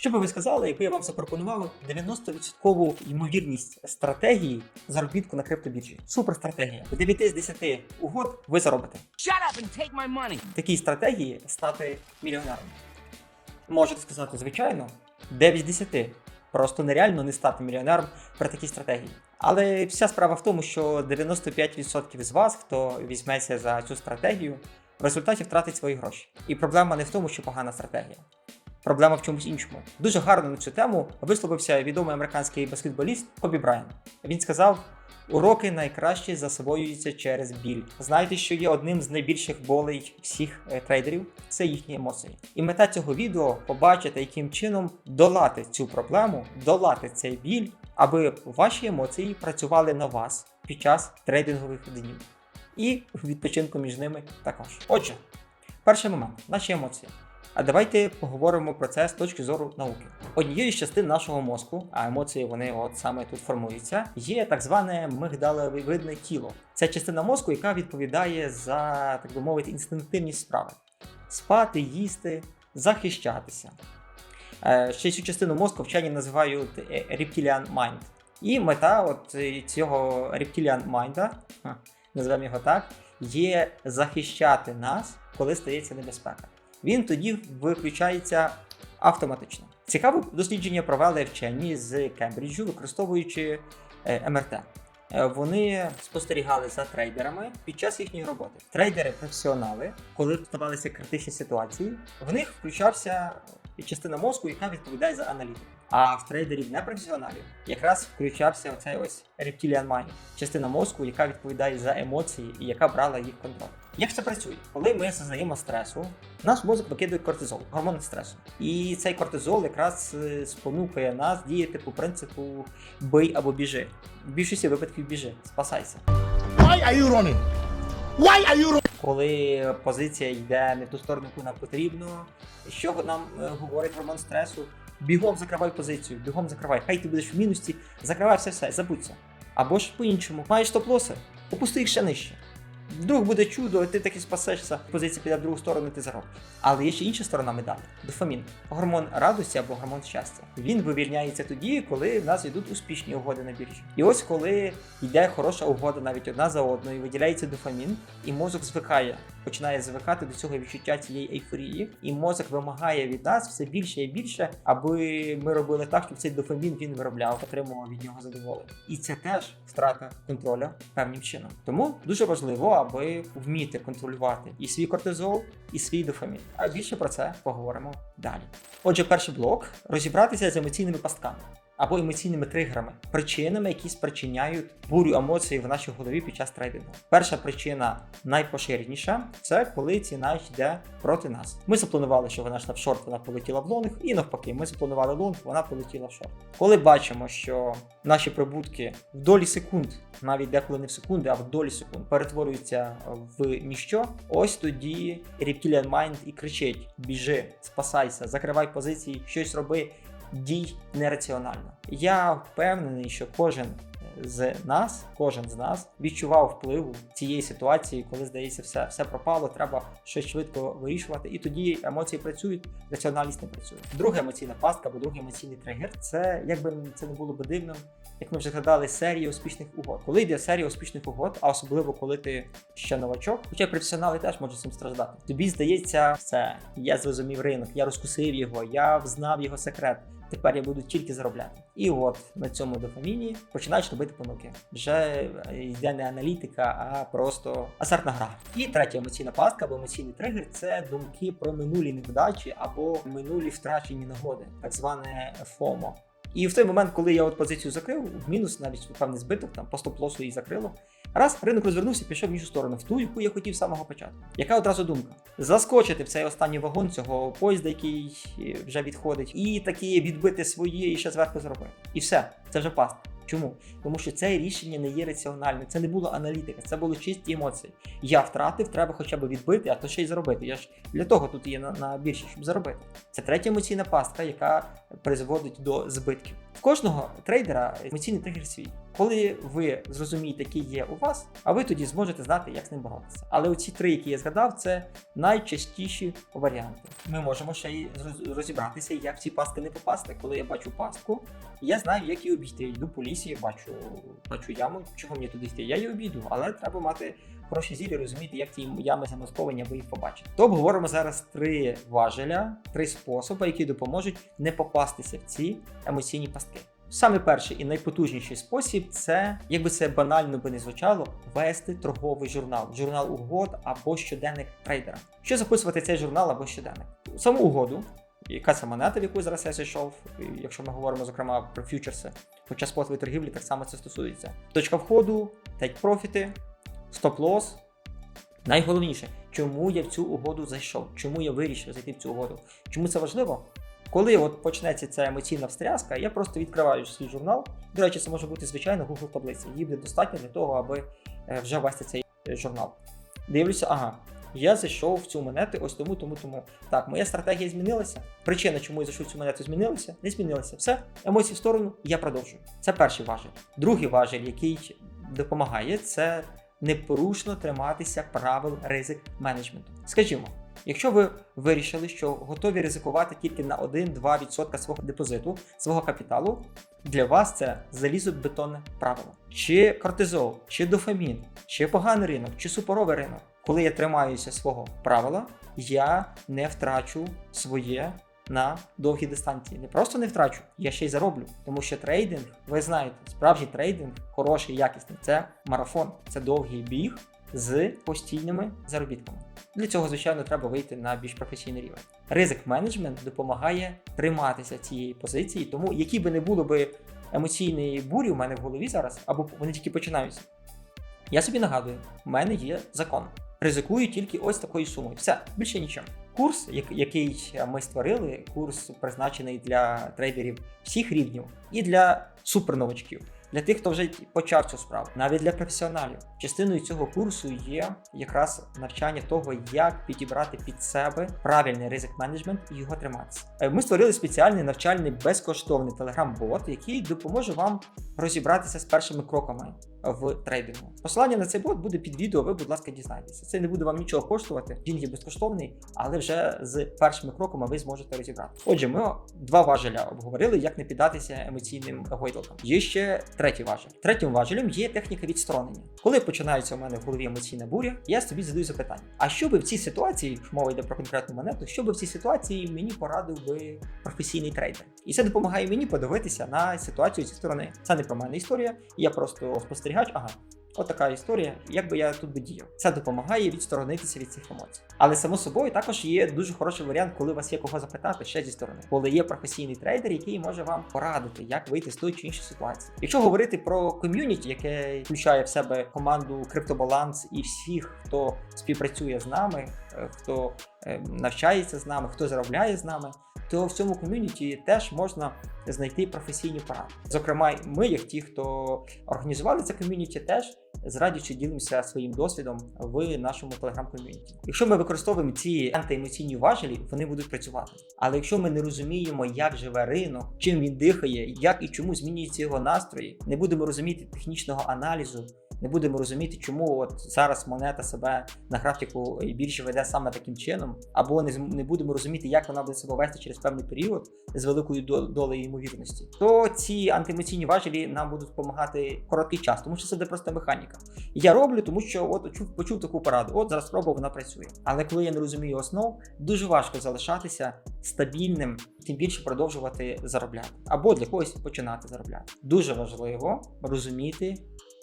Що би ви сказали, якби я вам запропонував 90% ймовірність стратегії заробітку на криптобіржі? Супер стратегія. В 9 з 10 угод ви заробите. Shut up and take my money. Такій стратегії стати мільйонером. Можете сказати, звичайно, 9 з 10. Просто нереально не стати мільйонером при такій стратегії. Але вся справа в тому, що 95% з вас, хто візьметься за цю стратегію, в результаті втратить свої гроші. І проблема не в тому, що погана стратегія. Проблема в чомусь іншому. Дуже гарно на цю тему висловився відомий американський баскетболіст Кобі Брайан. Він сказав: уроки найкраще засвоюються через біль. Знаєте, що є одним з найбільших болей всіх е, трейдерів це їхні емоції. І мета цього відео побачити, яким чином долати цю проблему, долати цей біль, аби ваші емоції працювали на вас під час трейдингових днів. І відпочинку між ними також. Отже, перший момент наші емоції. А давайте поговоримо про це з точки зору науки. Однією з частин нашого мозку, а емоції вони от саме тут формуються, є так зване мигдалевидне тіло. Це частина мозку, яка відповідає за, так би мовити, інстинктивні справи: спати, їсти, захищатися. Е, Ще цю частину мозку вчені називають е, reptilian mind. І мета от цього reptilian mind, називаємо його так, є захищати нас, коли стається небезпека. Він тоді виключається автоматично. Цікаве дослідження провели вчені з Кембриджу, використовуючи е, МРТ. Е, Вони спостерігали за трейдерами під час їхньої роботи. Трейдери професіонали, коли ставалися критичні ситуації, в них включався частина мозку, яка відповідає за аналітику. А в трейдерів непрофесіоналів якраз включався оцей ось reptilian mind, частина мозку, яка відповідає за емоції і яка брала їх контроль. Як це працює? Коли ми зазнаємо стресу, наш мозок викидує кортизол, гормон стресу. І цей кортизол якраз е, спонукає нас діяти по принципу бий або біжи. В більшості випадків біжи, спасайся. Why are you running? Why are you running? Коли позиція йде не в ту сторону, яку нам потрібно, що нам е, говорить гормон стресу? Бігом закривай позицію, бігом закривай. Хай ти будеш в мінусі, закривай все все, забудься. Або ж по-іншому, маєш топ-лоси, опусти їх ще нижче. Вдруг буде чудо, ти таки спасешся, позиція піде в другу сторону, ти заробиш. Але є ще інша сторона медалі дофамін. Гормон радості або гормон щастя. Він вивільняється тоді, коли в нас йдуть успішні угоди на біржі. І ось коли йде хороша угода навіть одна за одною, виділяється дофамін, і мозок звикає, починає звикати до цього відчуття цієї ейфорії, і мозок вимагає від нас все більше і більше, аби ми робили так, щоб цей дофамін він виробляв, отримував від нього задоволення. І це теж втрата контроля певним чином. Тому дуже важливо, аби вміти контролювати і свій кортизол, і свій дофамін. А більше про це поговоримо далі. Отже, перший блок розібратися з емоційними пастками. Або емоційними тригерами, причинами, які спричиняють бурю емоцій в нашій голові під час трейдингу. Перша причина найпоширеніша це коли ціна йде проти нас. Ми запланували, що вона йшла в шорт, вона полетіла в лонг, і навпаки, ми запланували лонг, вона полетіла в шорт. Коли бачимо, що наші прибутки в долі секунд, навіть деколи не в секунди, а в долі секунд, перетворюються в ніщо, ось тоді Reptilian Mind і кричить: біжи, спасайся, закривай позиції, щось роби дій нераціонально. Я впевнений, що кожен з нас, кожен з нас відчував впливу цієї ситуації, коли здається, все, все пропало, треба щось швидко вирішувати, і тоді емоції працюють, раціональність не працює. Друга емоційна пастка або другий емоційний тригер це якби це не було би дивно. Як ми вже згадали, серія успішних угод. Коли йде серія успішних угод, а особливо коли ти ще новачок, хоча професіонали теж можуть цим страждати. Тобі здається, все, я зрозумів ринок, я розкусив його, я взнав його секрет. Тепер я буду тільки заробляти. І от на цьому дофаміні починаєш робити помилки. Вже йде не аналітика, а просто азартна гра. І третя емоційна пастка або емоційний тригер це думки про минулі невдачі або минулі втрачені нагоди, так зване FOMO. І в той момент, коли я от позицію закрив, в мінус навіть певний збиток, там по стоп-лосу її закрило. Раз ринок розвернувся, пішов в іншу сторону, в ту, яку я хотів з самого початку. Яка одразу думка? Заскочити в цей останній вагон цього поїзда, який е, вже відходить, і таки відбити своє і ще зверху зробити. І все, це вже паст. Чому? Тому що це рішення не є раціональним, це не було аналітика, це були чисті емоції. Я втратив, треба хоча б відбити, а то ще й заробити. Я ж для того тут є на, на біржі, щоб заробити. Це третя емоційна пастка, яка призводить до збитків. В кожного трейдера емоційний тригер свій. Коли ви зрозумієте, які є у вас, а ви тоді зможете знати, як з ним боротися. Але оці три, які я згадав, це найчастіші варіанти. Ми можемо ще й роз- розібратися, як ці пастки не попасти. Коли я бачу пастку, я знаю, як її обійти. Йду по лісі, бачу, бачу яму, чого мені туди йти. Я її обійду, але треба мати хороші зірі, розуміти, як ці ями замасковані, аби їх побачити. То обговоримо зараз три важеля, три способи, які допоможуть не попастися в ці емоційні пастки. Саме перший і найпотужніший спосіб це, якби це банально би не звучало, вести торговий журнал, журнал угод або щоденник трейдера. Що записувати цей журнал або щоденник? Саму угоду, яка це монета, в яку зараз я зайшов, якщо ми говоримо зокрема про фьючерси, хоча спотової торгівлі так само це стосується. Точка входу, тейк-профіти, стоп-лосс. Найголовніше, чому я в цю угоду зайшов, чому я вирішив зайти в цю угоду. Чому це важливо? Коли от почнеться ця емоційна встряска, я просто відкриваю свій журнал. До речі, це може бути звичайно Google таблиця. Її буде достатньо для того, аби е, вже вести цей е, журнал. Дивлюся, ага, я зайшов в цю монету ось тому, тому, тому. Так, моя стратегія змінилася. Причина, чому я зайшов в цю монету, змінилася, не змінилася. Все, емоції в сторону, я продовжую. Це перший важель. Другий важель, який допомагає, це непорушно триматися правил ризик менеджменту. Скажімо, якщо ви вирішили, що готові ризикувати тільки на 1-2% свого депозиту, свого капіталу, для вас це залізобетонне правило. Чи кортизол, чи дофамін, чи поганий ринок, чи супоровий ринок. Коли я тримаюся свого правила, я не втрачу своє на довгі дистанції. Не просто не втрачу, я ще й зароблю. Тому що трейдинг, ви знаєте, справжній трейдинг, хороший, якісний, це марафон, це довгий біг з постійними заробітками. Для цього, звичайно, треба вийти на більш професійний рівень. Ризик менеджмент допомагає триматися цієї позиції, тому які би не було би емоційні бурі у мене в голові зараз, або вони тільки починаються. Я собі нагадую, в мене є закон. Ризикую тільки ось такою сумою. Все, більше нічого. Курс, який ми створили, курс призначений для трейдерів всіх рівнів і для суперновачків, для тих, хто вже почав цю справу, навіть для професіоналів. Частиною цього курсу є якраз навчання того, як підібрати під себе правильний ризик менеджмент і його триматися. Е, Ми створили спеціальний навчальний безкоштовний телеграм-бот, який допоможе вам розібратися з першими кроками в трейдингу. Посилання на цей бот буде під відео. Ви, будь ласка, дізнайтеся. Це не буде вам нічого коштувати. Він є безкоштовний, але вже з першими кроками ви зможете розібрати. Отже, ми два важеля обговорили, як не піддатися емоційним гойдалкам. Є ще третій важель. Третім важелем є техніка відсторонення. Коли починається у мене в голові емоційна буря, я собі задаю запитання: а що би в цій ситуації, мова йде про конкретну монету, що би в цій ситуації мені порадив би професійний трейдер? І це допомагає мені подивитися на ситуацію зі сторони. Це не про мене історія, я просто спостерігач. Ага, От така історія, як би я тут би діяв. Це допомагає відсторонитися від цих емоцій. Але само собою також є дуже хороший варіант, коли у вас є кого запитати ще зі сторони, коли є професійний трейдер, який може вам порадити, як вийти з тої чи іншої ситуації. Якщо говорити про ком'юніті, яке включає в себе команду Криптобаланс і всіх, хто співпрацює з нами, е, хто е, навчається з нами, хто заробляє з нами. То в цьому ком'юніті теж можна знайти професійні поради. Зокрема, ми, як ті, хто організували це ком'юніті, теж з радістю ділимося своїм досвідом в нашому телеграм-ком'юніті. Якщо ми використовуємо ці антиемоційні важелі, вони будуть працювати. Але якщо ми не розуміємо, як живе ринок, чим він дихає, як і чому змінюються його настрої, не будемо розуміти технічного аналізу. Не будемо розуміти, чому от зараз монета себе на графіку більше веде саме таким чином, або не, не будемо розуміти, як вона буде себе вести через певний період з великою до- долею ймовірності, то ці антиемоційні важелі нам будуть допомагати короткий час, тому що це буде просто механіка. Я роблю, тому що от чув, почув таку пораду. От зараз спробував, вона працює. Але коли я не розумію основ, дуже важко залишатися стабільним, тим більше продовжувати заробляти, або для когось починати заробляти. Дуже важливо розуміти.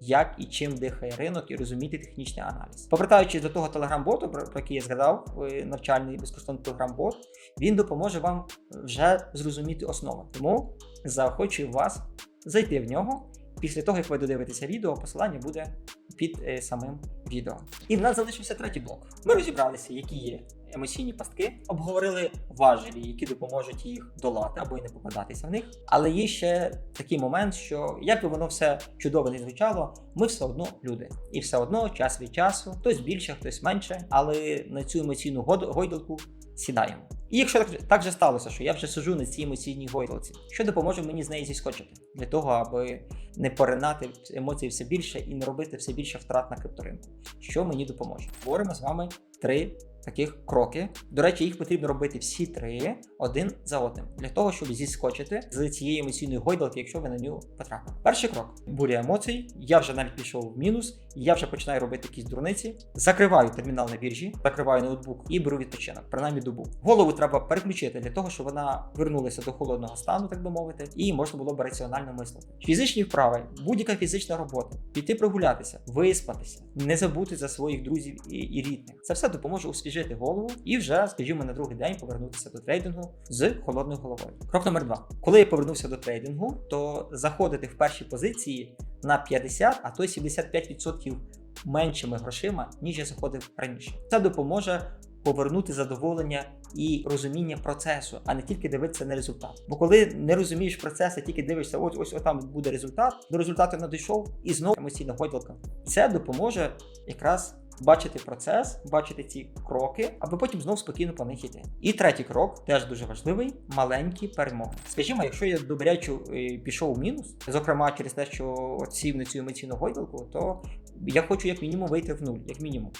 Як і чим дихає ринок, і розуміти технічний аналіз. Повертаючись до того телеграм-боту, про який я згадав, е, навчальний безкоштовний телеграм-бот, він допоможе вам вже зрозуміти основи. Тому заохочую вас зайти в нього. Після того, як ви додивитеся відео, посилання буде під е, самим відео. І в нас залишився третій блок. Ми розібралися, які є емоційні пастки, обговорили важелі, які допоможуть їх долати або й не попадатися в них. Але є ще такий момент, що як би воно все чудово не звучало, ми все одно люди. І все одно час від часу, хтось більше, хтось менше, але на цю емоційну гойдалку сідаємо. І якщо так, так же сталося, що я вже сижу на цій емоційній гойдалці, що допоможе мені з неї зіскочити для того, аби не поринати емоції все більше і не робити все більше втрат на крипторинку. Що мені допоможе? Говоримо з вами три таких кроки. До речі, їх потрібно робити всі три один за одним для того, щоб зіскочити з цієї емоційної гойдалки, якщо ви на нього потрапили. Перший крок буря емоцій. Я вже навіть пішов в мінус, я вже починаю робити якісь дурниці. Закриваю термінал на біржі, закриваю ноутбук і беру відпочинок, принаймні добу. Голову треба переключити для того, щоб вона вернулася до холодного стану, так би мовити, і можна було б раціонально мислити. Фізичні вправи, будь-яка фізична робота, піти прогулятися, виспатися, не забути за своїх друзів і, і рідних. Це все допоможе освіжити голову і вже, скажімо, на другий день повернутися до трейдингу з холодною головою. Крок номер два. Коли я повернувся до трейдингу, то заходити в перші позиції на 50, а то й 75% меншими грошима, ніж я заходив раніше. Це допоможе повернути задоволення і розуміння процесу, а не тільки дивитися на результат. Бо коли не розумієш процес, а тільки дивишся, ось ось там буде результат, до результату не дійшов, і знову емоційна гойдалка. Це допоможе якраз. Бачити процес, бачити ці кроки, аби потім знов спокійно по них йти. І третій крок теж дуже важливий маленькі перемоги. Скажімо, якщо я добрячу е, пішов у мінус, зокрема через те, що сів на цю емоційну гойдалку, то я хочу як мінімум вийти в нуль, як мінімум.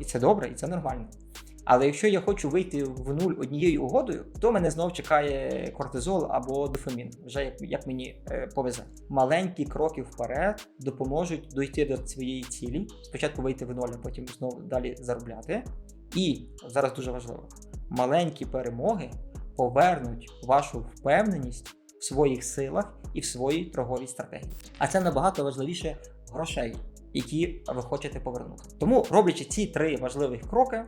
І це добре, і це нормально. Але якщо я хочу вийти в нуль однією угодою, то мене знов чекає кортизол або дофамін, вже як, як мені е, повезе. Маленькі кроки вперед допоможуть дойти до своєї цілі. Спочатку вийти в ноль, а потім знову далі заробляти. І зараз дуже важливо: маленькі перемоги повернуть вашу впевненість в своїх силах і в своїй торговій стратегії. А це набагато важливіше грошей, які ви хочете повернути. Тому, роблячи ці три важливих кроки,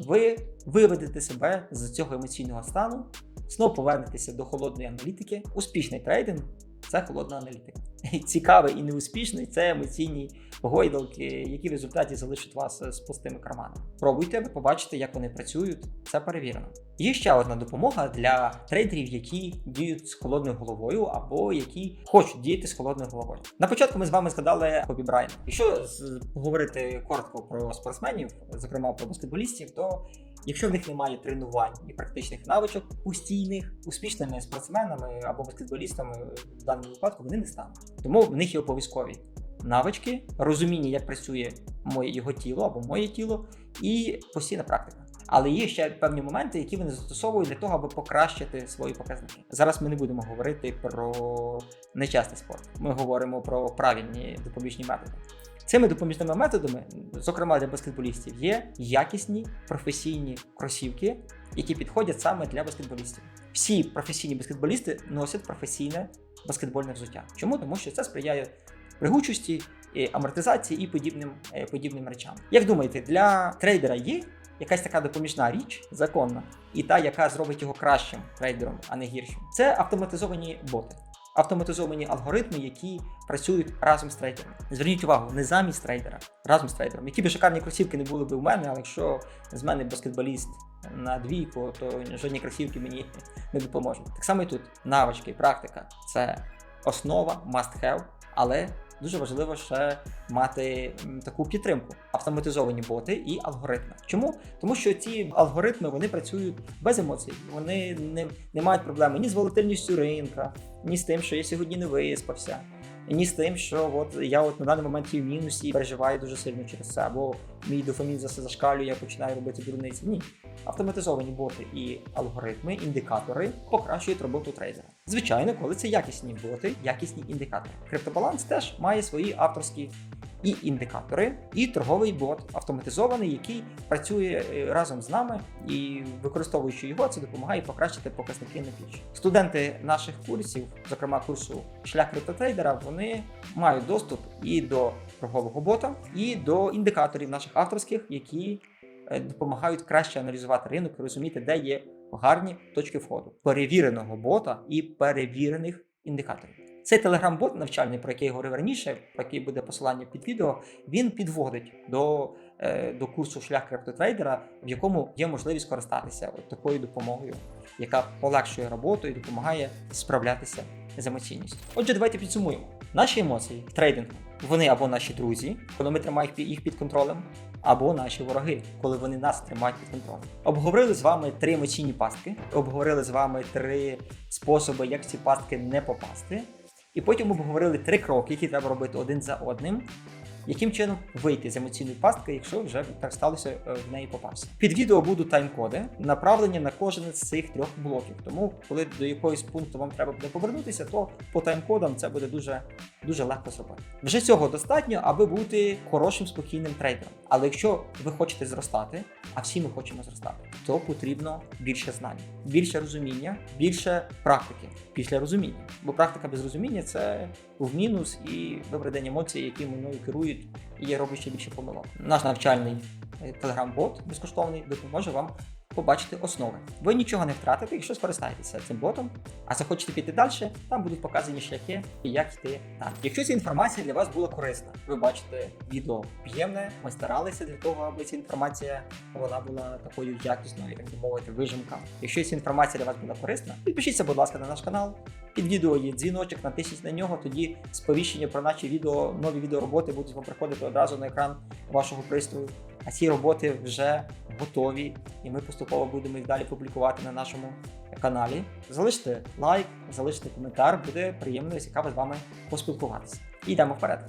ви виведете себе з цього емоційного стану, знову повернетеся до холодної аналітики. Успішний трейдинг це холодна аналітика. Цікавий і неуспішний це емоційні гойдалки, які в результаті залишать вас з пустими карманами. Пробуйте, ви побачите, як вони працюють. Це перевірено. Є ще одна допомога для трейдерів, які діють з холодною головою або які хочуть діяти з холодною головою. На початку ми з вами згадали Кобі Брайана. Якщо говорити коротко про спортсменів, зокрема про баскетболістів, то Якщо в них немає тренувань і практичних навичок постійних, успішними спортсменами або баскетболістами в даному випадку вони не стануть. Тому в них є обов'язкові навички, розуміння, як працює моє його тіло або моє тіло, і постійна практика. Але є ще певні моменти, які вони застосовують для того, аби покращити свої показники. Зараз ми не будемо говорити про нечесний спорт. Ми говоримо про правильні допоміжні методи. Цими допоміжними методами, зокрема для баскетболістів, є якісні професійні кросівки, які підходять саме для баскетболістів. Всі професійні баскетболісти носять професійне баскетбольне взуття. Чому? Тому що це сприяє пригучості, амортизації і подібним, е, подібним речам. Як думаєте, для трейдера є якась така допоміжна річ законна, і та, яка зробить його кращим трейдером, а не гіршим? Це автоматизовані боти. Автоматизовані алгоритми, які працюють разом з трейдером. Зверніть увагу, не замість трейдера, разом з трейдером. Які б шикарні кросівки не були б у мене, але якщо з мене баскетболіст на двійку, то жодні кросівки мені не допоможуть. Так само і тут навички, практика це основа, must have, але дуже важливо ще мати таку підтримку: автоматизовані боти і алгоритми. Чому? Тому що ці алгоритми вони працюють без емоцій, вони не, не мають проблеми ні з волатильністю ринка, ні з тим, що я сьогодні не виспався. Ні з тим, що от я от на даний момент є в мінусі і переживаю дуже сильно через це, або мій дофамін за зашкалює, я починаю робити дурниці. Ні. Автоматизовані боти і алгоритми, індикатори покращують роботу трейдера. Звичайно, коли це якісні боти, якісні індикатори. Криптобаланс теж має свої авторські і індикатори, і торговий бот автоматизований, який працює е, разом з нами і використовуючи його, це допомагає покращити показники на біржі. Студенти наших курсів, зокрема курсу шлях криптотрейдера, вони мають доступ і до торгового бота, і до індикаторів наших авторських, які е, допомагають краще аналізувати ринок розуміти, де є гарні точки входу, перевіреного бота і перевірених індикаторів. Цей телеграм-бот навчальний, про який я говорив раніше, про який буде посилання під відео, він підводить до, е, до курсу шлях криптотрейдера, в якому є можливість користатися от такою допомогою, яка полегшує роботу і допомагає справлятися з емоційністю. Отже, давайте підсумуємо. Наші емоції в трейдингу вони або наші друзі, коли ми тримаємо їх під контролем, або наші вороги, коли вони нас тримають під контролем. Обговорили з вами три емоційні пастки, обговорили з вами три способи, як ці пастки не попасти. І потім обговорили три кроки, які треба робити один за одним. Яким чином вийти з емоційної пастки, якщо вже так сталося е, в неї попався? Під відео будуть тайм-коди, направлені на кожен з цих трьох блоків. Тому, коли до якогось пункту вам треба буде повернутися, то по тайм-кодам це буде дуже дуже легко зробити. Вже цього достатньо, аби бути хорошим спокійним трейдером. Але якщо ви хочете зростати, а всі ми хочемо зростати, то потрібно більше знань, більше розуміння, більше практики після розуміння. Бо практика без розуміння це в мінус і добрий день емоції, які мною керують, і я роблю ще більше помилок. Наш навчальний е, телеграм-бот безкоштовний допоможе вам побачити основи. Ви нічого не втратите, якщо скористаєтеся цим ботом, а захочете піти далі, там будуть показані шляхи і як йти далі. Якщо ця інформація для вас була корисна, ви бачите відео об'ємне, ми старалися для того, аби ця інформація вона була такою якісною, як би мовити, вижимка. Якщо ця інформація для вас була корисна, підпишіться, будь ласка, на наш канал. Під відео є дзвіночок, натисніть на нього, тоді сповіщення про наші відео, нові відеороботи будуть вам приходити одразу на екран вашого пристрою. А ці роботи вже готові, і ми поступово будемо їх далі публікувати на нашому каналі. Залиште лайк, залиште коментар, буде приємно і цікаво з вами поспілкуватися. І йдемо вперед.